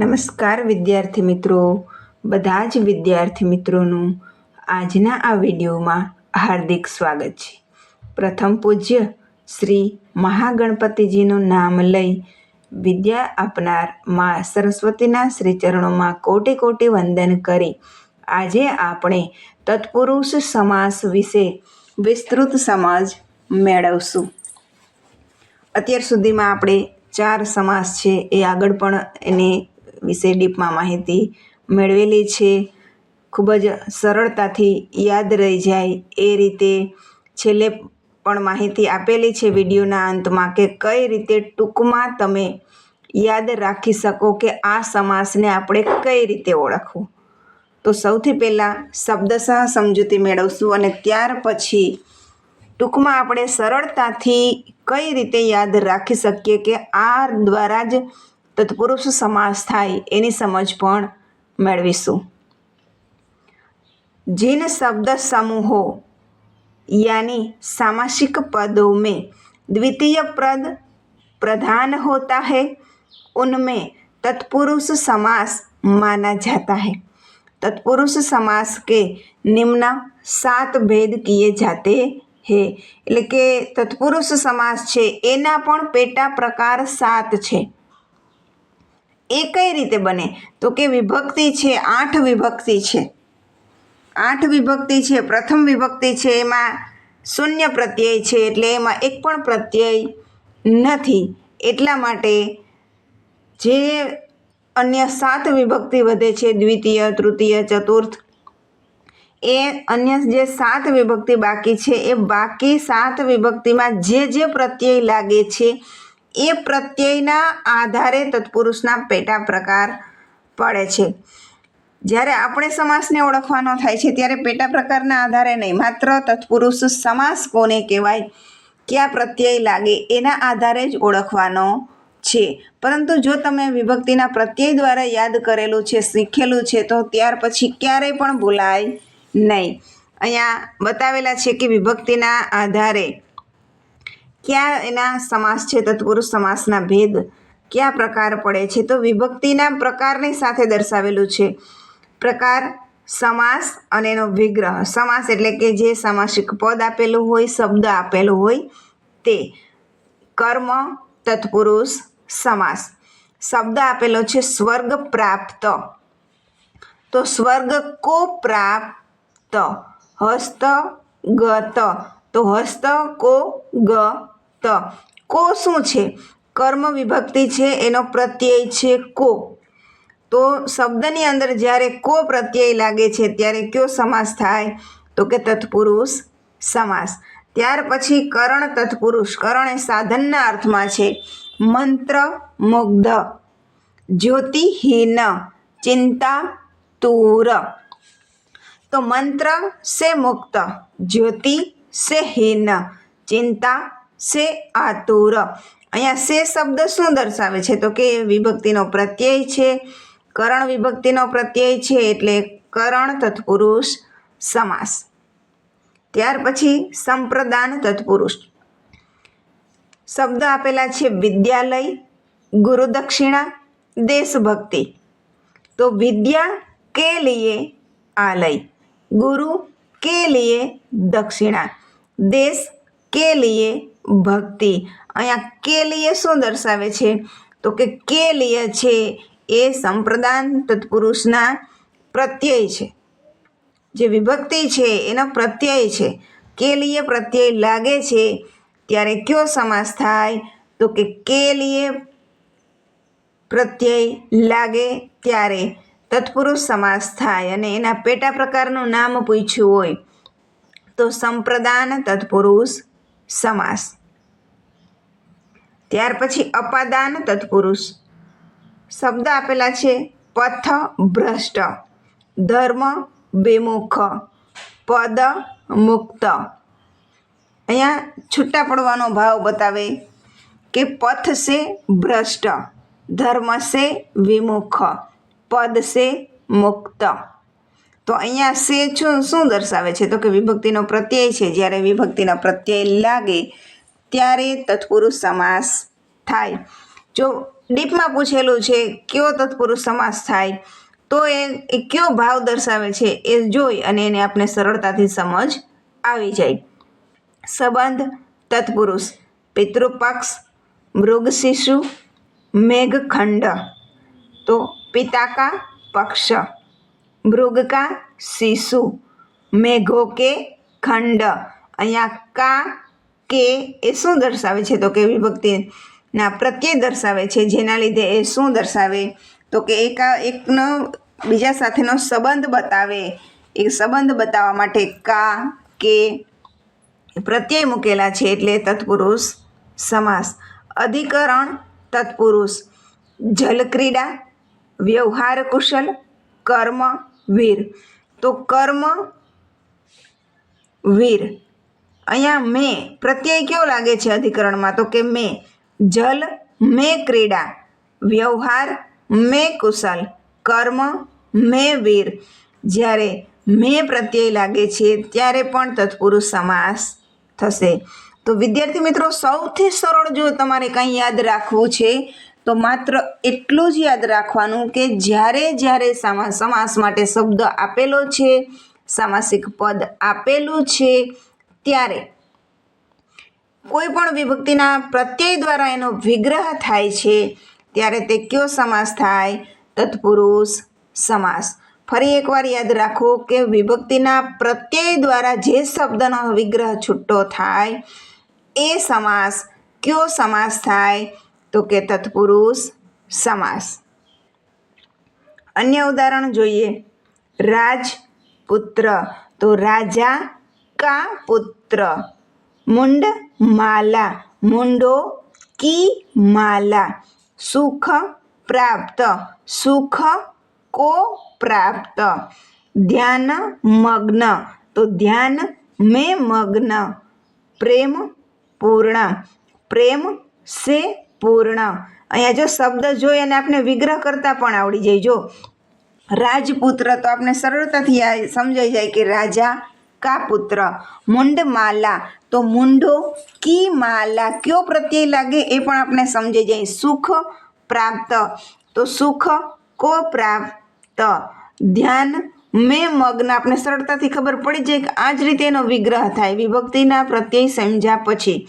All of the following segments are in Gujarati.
નમસ્કાર વિદ્યાર્થી મિત્રો. બધા જ વિદ્યાર્થી મિત્રોનું આજના આ વિડીયોમાં હાર્દિક સ્વાગત છે. પ્રથમ પૂજ્ય શ્રી મહાગણપતિજીનું નામ લઈ વિદ્યા આપનાર મા સરસ્વતીના શ્રી ચરણોમાં કોટી કોટી વંદન કરી. આજે આપણે તત્પુરુષ સમાસ વિશે વિસ્તૃત સમાજ મેળવશું. અત્યાર સુધીમાં આપણે ચાર સમાસ છે, એ આગળ પણ એની વિશે ડીપમાં માહિતી મેળવેલી છે. ખૂબ જ સરળતાથી યાદ રહી જાય એ રીતે છેલ્લે પણ માહિતી આપેલી છે વિડીયોના અંતમાં કે કઈ રીતે ટૂંકમાં તમે યાદ રાખી શકો કે આ સમાસને આપણે કઈ રીતે ઓળખવું. તો સૌથી પહેલાં શબ્દશઃ સમજૂતી મેળવશું અને ત્યાર પછી ટૂંકમાં આપણે સરળતાથી કઈ રીતે યાદ રાખી શકીએ કે આ દ્વારા જ તત્પુરુષ સમાસ થાય એની સમજ પણ મેળવીશું जिन शब्द समूहों यानी सामासिक पदों में द्वितीय पद प्रधान होता है उनमें तत्पुरुष समास माना जाता है तत्पुरुष समास के निम्न सात भेद किए जाते હે એટલે કે તત્પુરુષ સમાસ છે એના પણ પેટા પ્રકાર સાત છે એ કઈ રીતે બને. તો કે વિભક્તિ છે, આઠ વિભક્તિ છે. આઠ વિભક્તિ છે, પ્રથમ વિભક્તિ છે, એમાં શૂન્ય પ્રત્યય છે, એટલે એમાં એક પણ પ્રત્યય નથી. એટલા માટે જે અન્ય સાત વિભક્તિ વધે છે, દ્વિતીય, તૃતીય, ચતુર્થ, એ અન્ય જે સાત વિભક્તિ બાકી છે, એ બાકી સાત વિભક્તિમાં જે જે પ્રત્યય લાગે છે એ પ્રત્યયના આધારે તત્પુરુષના પેટા પ્રકાર પડે છે. જ્યારે આપણે સમાસને ઓળખવાનો થાય છે, ત્યારે પેટા પ્રકારના આધારે નહીં. માત્ર તત્પુરુષ સમાસ કોને કહેવાય, કયા પ્રત્યય લાગે, એના આધારે જ ઓળખવાનો છે. પરંતુ જો તમે વિભક્તિના પ્રત્યય દ્વારા યાદ કરેલું છે, શીખેલું છે, તો ત્યાર પછી ક્યારેય પણ ભૂલાય નહીં. અહીંયા બતાવેલા છે કે વિભક્તિના આધારે કયા એના સમાસ છે, તત્પુરુષ સમાસના ભેદ કયા પ્રકાર પડે છે? તો વિભક્તિના પ્રકારની સાથે દર્શાવેલું છે. પ્રકાર, સમાસ અને એનો વિગ્રહ. સમાસ એટલે કે જે સામાસિક પદ આપેલું હોય, શબ્દ આપેલો હોય, તે કર્મ, તત્પુરુષ, સમાસ. શબ્દ આપેલો છે, સ્વર્ગ પ્રાપ્ત. તો સ્વર્ગ કો પ્રાપ્ત હસ્ત ગત તો હસ્ત કો ગ ત. કો શું છે? કર્મ વિભક્તિ છે, એનો પ્રત્યય છે કો. તો શબ્દની અંદર જ્યારે કો પ્રત્યય લાગે છે, ત્યારે કયો સમાસ થાય? તો કે તત્પુરુષ સમાસ. ત્યાર પછી કરણ તત્પુરુષ. કરણ એ સાધનના અર્થમાં છે મંત્ર મુગ્ધ, જ્યોતિહીન ચિંતા તુર તો મંત્ર સે મુક્ત, જ્યોતિ સે હીન, ચિંતા, સે આતુર. અહીંયા સે શબ્દ શું દર્શાવે છે? તો કે વિભક્તિનો પ્રત્યય છે, કરણ વિભક્તિનો પ્રત્યય છે, એટલે કરણ તત્પુરુષ સમાસ. ત્યાર પછી સંપ્રદાન તત્પુરુષ. શબ્દ આપેલા છે વિદ્યાલય, ગુરુદક્ષિણા, દેશભક્તિ. તો વિદ્યા કે લીએ આલય, ગુરુ કે લીએ દક્ષિણા. દેશ કે લીએ ભક્તિ? અહીંયા કે લીએ શું દર્શાવે છે? તો કે કે લીએ છે એ સંપ્રદાન તત્પુરુષના પ્રત્યય છે. જે વિભક્તિ છે એનો પ્રત્યય છે. કે લીએ પ્રત્યય લાગે છે ત્યારે કયો સમાસ થાય? તો કે કે લીએ પ્રત્યય લાગે ત્યારે તત્પુરુષ સમાસ થાય અને એના પેટા પ્રકારનું નામ પૂછ્યું હોય તો સંપ્રદાન તત્પુરુષ સમાસ. ત્યાર પછી અપાદાન તત્પુરુષ. શબ્દ આપેલા છે પથ ભ્રષ્ટ ધર્મ વિમુખ, પદ મુક્ત. અહીંયા છૂટા પડવાનો ભાવ બતાવે કે પથ સે ભ્રષ્ટ, ધર્મ સે વિમુખ, પદ સે મુક્ત. તો અહીંયા સે શું શું દર્શાવે છે? તો કે વિભક્તિનો પ્રત્યય છે. જ્યારે વિભક્તિનો પ્રત્યય લાગે, ત્યારે તત્પુરુષ સમાસ થાય. જો ડીપમાં પૂછેલું છે, કયો તત્પુરુષ સમાસ થાય? તો એ કયો ભાવ દર્શાવે છે? એ જોઈ અને એને આપણે સરળતાથી સમજ આવી જાય. સંબંધ, તત્પુરુષ, પિતૃપક્ષ, મૃગ શિશુ, મેઘખંડ. તો પિતાકા પક્ષ. મૃગ કા શિશુ. મેઘો કે ખંડ. અહીંયા કા, કે એ શું દર્શાવે છે? તો કે વિભક્તિના પ્રત્યય દર્શાવે છે. જેના લીધે એ શું દર્શાવે? તો કે એક એકનો બીજા સાથેનો સંબંધ બતાવે. એ સંબંધ બતાવવા માટે કા, કે પ્રત્યય મૂકેલા છે એટલે તત્પુરુષ સમાસ. અધિકરણ તત્પુરુષ. જલક્રીડા વ્યવહાર કુશલ કર્મ વીર. તો કર્મ, વીર. અહીંયા મેં, પ્રત્યય કેવો લાગે છે અધિકરણમાં? તો કે મેં. જલ, મેં ક્રીડા. વ્યવહાર, મેં કુશલ. કર્મ, મેં વીર. જ્યારે મેં પ્રત્યય લાગે છે, ત્યારે પણ તત્પુરુષ સમાસ થશે. તો વિદ્યાર્થી મિત્રો, સૌથી સરળ જો તમારે કંઈ યાદ રાખવું છે તો માત્ર એટલું જ યાદ રાખવાનું કે જ્યારે જ્યારે સમા સમાસ માટે શબ્દ આપેલો છે, સામાસિક પદ આપેલું છે, ત્યારે કોઈ પણ વિભક્તિના પ્રત્યય દ્વારા એનો વિગ્રહ થાય છે, ત્યારે તે કયો સમાસ થાય? તત્પુરુષ સમાસ. ફરી એકવાર યાદ રાખો કે વિભક્તિના પ્રત્યય દ્વારા જે શબ્દનો વિગ્રહ છૂટો થાય, એ સમાસ કયો સમાસ થાય? તો કે તત્પુરુષ સમાસ. અન્ય ઉદાહરણ જોઈએ. રાજપુત્ર. તો રાજા કા પુત્ર? મુંડ માલા. મુંડો કી માલા. સુખ પ્રાપ્ત. સુખ કો પ્રાપ્ત. ધ્યાન મગ્ન. તો ધ્યાન મેં મગ્ન. પ્રેમ પૂર્ણ. પ્રેમ સે પૂર્ણ. અહીંયા જો શબ્દ જોઈ અને આપણે વિગ્રહ કરતા પણ આવડી જાય. જો રાજપુત્ર તો આપણે સરળતાથી સમજાઈ જાય કે રાજા કા પુત્ર? મુંડમાલા. તો મુંડો કી માલા? કયો પ્રત્યય લાગે એ પણ આપણે સમજાઈ જાય. સુખ પ્રાપ્ત. તો સુખ કો પ્રાપ્ત? ધ્યાન મેં મગ્ન. આપણે સરળતાથી ખબર પડી જાય કે આ જ રીતે એનો વિગ્રહ થાય. વિભક્તિના પ્રત્યય સમજ્યા પછી.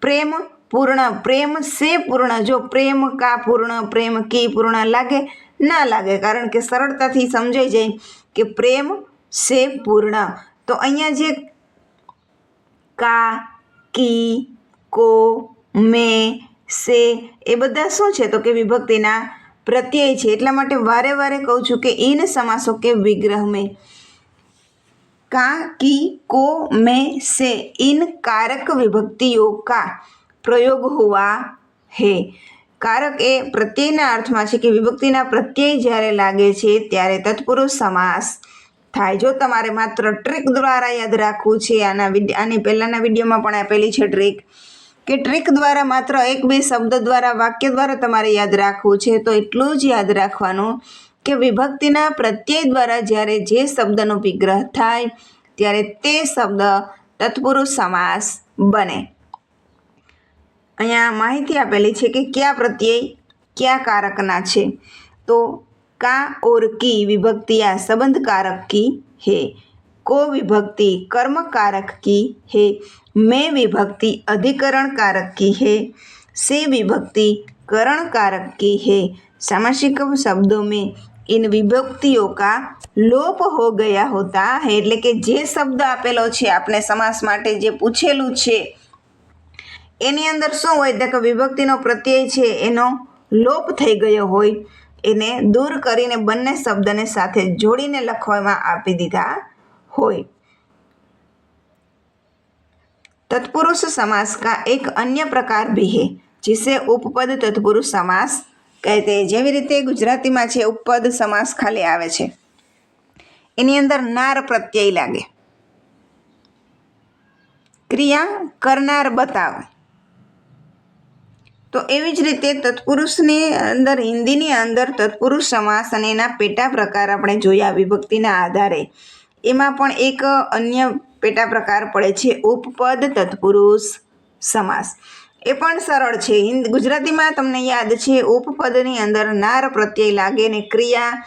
પ્રેમ પૂર્ણ પ્રેમ સે પૂર્ણ. જો પ્રેમ કા પૂર્ણ, પ્રેમ કી પૂર્ણ લાગે? ના લાગે, કારણ કે સરળતાથી સમજાઈ જાય કે પ્રેમ સે પૂર્ણ. તો અહીંયા જે કા, કી, કો, મે, સે, એ બધા શું છે? તો કે વિભક્તિના પ્રત્યય છે. એટલા માટે વારે વારે કહું છું કે ઇન સમાસો કે વિગ્રહ મેં. કા, કી, કો, મે, સે ઇન કારક વિભક્તિઓ કા? પ્રયોગ હોવા હે. કારક એ પ્રત્યયના અર્થમાં છે કે વિભક્તિના પ્રત્યય જ્યારે લાગે છે ત્યારે તત્પુરુષ સમાસ થાય. જો તમારે માત્ર ટ્રીક દ્વારા યાદ રાખવું છે, આના આની પહેલાંના વિડીયોમાં પણ આપેલી છે ટ્રીક, કે ટ્રીક દ્વારા માત્ર એક બે શબ્દ દ્વારા વાક્ય દ્વારા તમારે યાદ રાખવું છે, તો એટલું જ યાદ રાખવાનું કે વિભક્તિના પ્રત્યય દ્વારા જ્યારે જે શબ્દનો વિગ્રહ થાય, ત્યારે તે શબ્દ તત્પુરુષ સમાસ બને. અહીંયા માહિતી આપેલી છે કે કયા પ્રત્યય કયા કારકના છે તો કા ઓર કી વિભક્તિ આ સંબંધ કારક કી હે को विभक्ति कर्म कारक की है मैं विभक्ति अधिकरण कारक की है से विभक्ति करण कारक की है सामासिक शब्दों में इन વિભક્તિઓ કા લોપ હો ગયા હોતા હે એટલે કે જે શબ્દ આપેલો છે આપણે સમાસ માટે જે પૂછેલું છે એની અંદર શું હોય? તો કે વિભક્તિનો પ્રત્યય છે, એનો લોપ થઈ ગયો હોય, એને દૂર કરીને બંને શબ્દને સાથે જોડીને લખવામાં આપી દીધા હોય. તત્પુરુષ સમાસ કા એક અન્ય પ્રકાર ભી હે जिसे ઉપપદ તત્પુરુષ સમાસ કહેતે જેવી રીતે ગુજરાતીમાં છે, ઉપપદ સમાસ ખાલી આવે છે. એની અંદર નાર પ્રત્યય લાગે. ક્રિયા કરનાર બતાવે. તો એવી જ રીતે તત્પુરુષની અંદર, હિન્દીની અંદર તત્પુરુષ સમાસ અને એના પેટા પ્રકાર આપણે જોયા વિભક્તિના આધારે. એમાં પણ એક અન્ય પેટા પ્રકાર પડે છે, ઉપપદ તત્પુરુષ સમાસ. એ પણ સરળ છે. હિન્દ, ગુજરાતીમાં તમને યાદ છે, ઉપપદની અંદર નાર પ્રત્યય લાગે ને ક્રિયા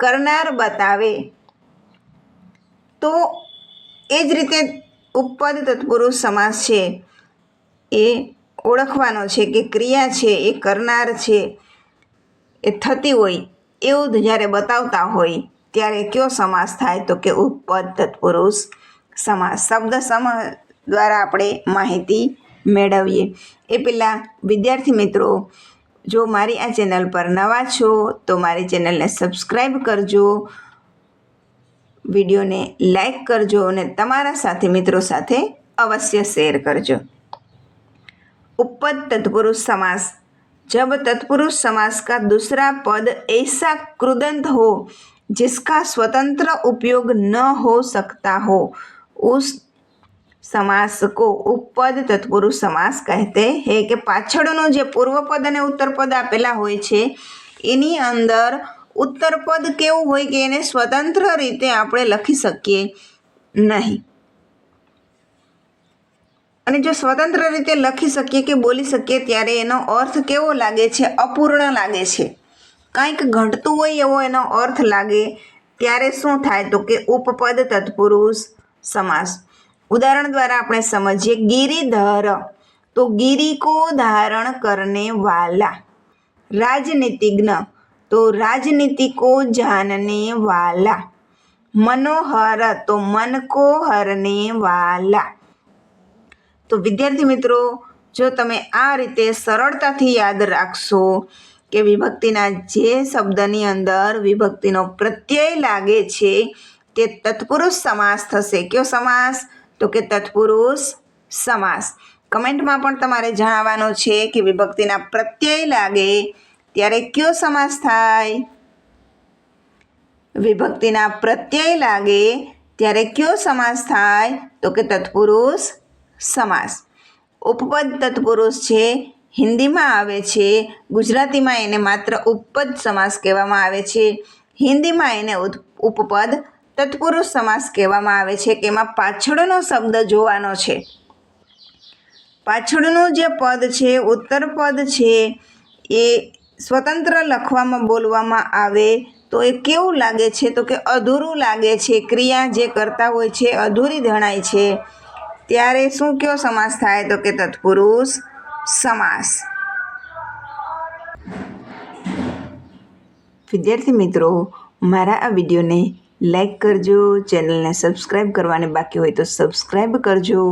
કરનાર બતાવે. તો એ જ રીતે ઉપપદ તત્પુરુષ સમાસ છે. એ ઓળખવાનો છે કે ક્રિયા છે, એ કરનાર છે, એ થતી હોય એવું જ્યારે બતાવતા હોય, ત્યારે કયો સમાસ થાય તો કે ઉપપદ તત્પુરુષ સમાસ. શબ્દ સમાસ દ્વારા આપણે માહિતી મેળવીએ. એ પહેલાં વિદ્યાર્થી મિત્રો, જો મારી આ ચેનલ પર નવા છો, તો મારી ચેનલને સબસ્ક્રાઈબ કરજો, વિડીયોને લાઈક કરજો અને તમારા સાથી મિત્રો સાથે અવશ્ય શેર કરજો. उपपद तत्पुरुष समास जब तत्पुरुष समास का दूसरा पद ऐसा कृदंत हो जिसका स्वतंत्र उपयोग न हो सकता हो उस સમાસ કો ઉપપદ તત્પુરુષ સમાસ કહેતે હે કે પાછળનો જે પૂર્વપદ અને ઉત્તરપદ આપેલા હોય છે એની અંદર ઉત્તરપદ કેવું હોય કે એને સ્વતંત્ર રીતે આપણે લખી શકીએ નહીં અને જો સ્વતંત્ર રીતે લખી શકીએ કે બોલી શકીએ ત્યારે એનો અર્થ કેવો લાગે છે? અપૂર્ણ લાગે છે. કંઈક ઘટતું હોય એવો એનો અર્થ લાગે. ત્યારે શું થાય તો કે ઉપપદ તત્પુરુષ સમાસ. ઉદાહરણ દ્વારા આપણે સમજીએ, ગિરિધર. તો ગિરિકો ધારણ કરને વાલા. રાજનીતિજ્ઞ. તો રાજનીતિકો જાનને વાલા. મનોહર. તો મન કો હરને વાલા. તો વિદ્યાર્થી મિત્રો, જો તમે આ રીતે સરળતાથી યાદ રાખશો કે વિભક્તિના જે શબ્દની અંદર વિભક્તિનો પ્રત્યય લાગે છે, તે તત્પુરુષ સમાસ થશે. કયો સમાસ? તો કે તત્પુરુષ સમાસ. કમેન્ટમાં પણ તમારે જણાવવાનો છે કે વિભક્તિના પ્રત્યય લાગે ત્યારે કયો સમાસ થાય? વિભક્તિના પ્રત્યય લાગે ત્યારે કયો સમાસ થાય? તો કે તત્પુરુષ સમાસ. ઉપપદ તત્પુરુષ છે હિન્દીમાં આવે છે, ગુજરાતીમાં એને માત્ર ઉપપદ સમાસ કહેવામાં આવે છે. હિન્દીમાં એને ઉપપદ તત્પુરુષ સમાસ કહેવામાં આવે છે, કે એમાં પાછળનો શબ્દ જોવાનો છે. પાછળનું જે પદ છે, ઉત્તર પદ છે, એ સ્વતંત્ર લખવામાં બોલવામાં આવે તો એ કેવું લાગે છે? તો કે અધૂરું લાગે છે. ક્રિયા જે કરતા હોય છે, અધૂરી જણાય છે. ત્યારે શું કયો સમાસ થાય તો કે તત્પુરુષ સમાસ? વિદ્યાર્થી મિત્રો, મારા આ વિડીયોને લાઈક કરજો, ચેનલને સબસ્ક્રાઈબ કરવાને બાકી હોય તો સબસ્ક્રાઈબ કરજો.